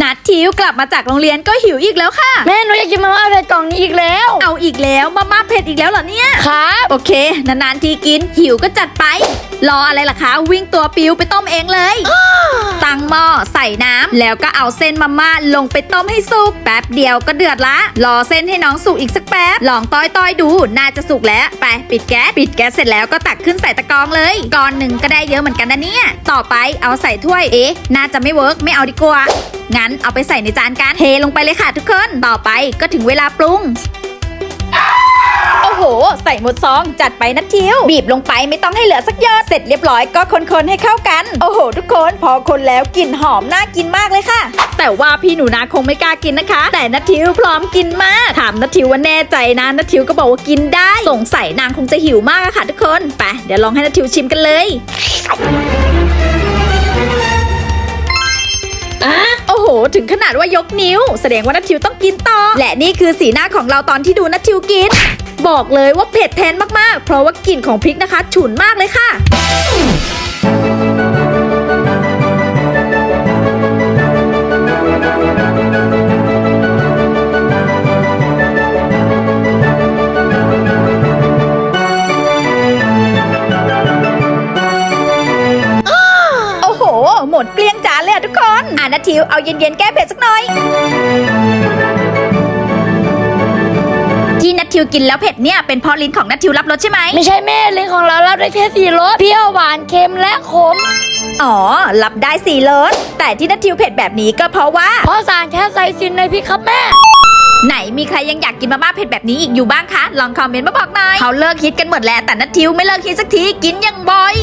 นัดทิวกลับมาจากโรงเรียนก็หิวอีกแล้วค่ะ แม่หนูอยากกินมาม่าเผ็ดกล่องนี้อีกแล้ว เอาอีกแล้วมาม่าเผ็ดอีกแล้วเหรอเนี่ย ครับ โอเค นานๆทีกินหิวก็จัดไป รออะไรล่ะคะ วิ่งตัวปิวไปต้มเองเลย ตั้งหม้อใส่น้ำแล้วก็เอาเส้นมาม่าลงไปต้มให้สุกแป๊บเดียวก็เดือดละ รอเส้นให้น้องสุกอีกสักแป๊บลองต้อยต้อยๆดูน่าจะสุกแล้วไปปิดแก๊สปิดแก๊สเสร็จแล้วก็ตักขึ้นใส่ตะกร้องเลยก้อนหนึ่งก็ได้เยอะเหมือนกันนะเนี่ยต่อไปเอาใส่ถ้วยเอ๊ะน่าจะไม่เวิร์กไม่เอาดีกว่างั้นเอาไปใส่ในจานกันเทลงไปเลยค่ะทุกคน ต่อไปก็ถึงเวลาปรุง โห ใส่หมดซองจัดไปนะทิว บีบลงไปไม่ต้องให้เหลือสักหยอดเสร็จเรียบร้อยก็คนๆให้เข้ากัน โอ้โห ทุกคนพอคนแล้วกลิ่นหอมน่ากินมากเลยค่ะ แต่ว่าพี่หนูนาคงไม่กล้ากินนะคะ แต่นัททิวพร้อมกินมากถามนัททิวว่าแน่ใจนะนัททิวก็บอกว่ากินได้สงสัยนางคงจะหิวมากอะค่ะ ทุกคนไปเดี๋ยวลองให้นัททิวชิมกันเลยโอ้โห ถึงขนาดว่ายกนิ้ว แสดงว่านัททิวต้องกินต่อ และนี่คือสีหน้าของเราตอนที่ดูนัททิวกิน บอกเลยว่าเผ็ดแทนมากๆ เพราะว่ากลิ่นของพริกนะคะ ฉุนมากเลยค่ะโอ้โหหมดเกลี้ยงจานเลยทุกคน อ่านัททิวเอาเย็นๆแก้เผ็ดสักหน่อย ที่นัททิวกินแล้วเผ็ดเนี่ยเป็นเพราะลิ้นของนัททิวรับรสใช่ไหมไม่ใช่แม่ลิ้นของเรารับได้แค่สี่รสเปรี้ยวหวานเค็มและขม อ๋อ รับได้สี่รสแต่ที่นัททิวเผ็ดแบบนี้ก็เพราะว่า เพราะสารแค่ไซซินในพริกครับแม่ ไหนมีใครยังอยากกินมาม่าเผ็ดแบบนี้อีกอยู่บ้างคะ ลองคอมเมนต์มาบอกหน่อยเขาเลิกฮิตกันหมดแล้วแต่นัททิวไม่เลิกฮิตสักทีกินอยังบ่อย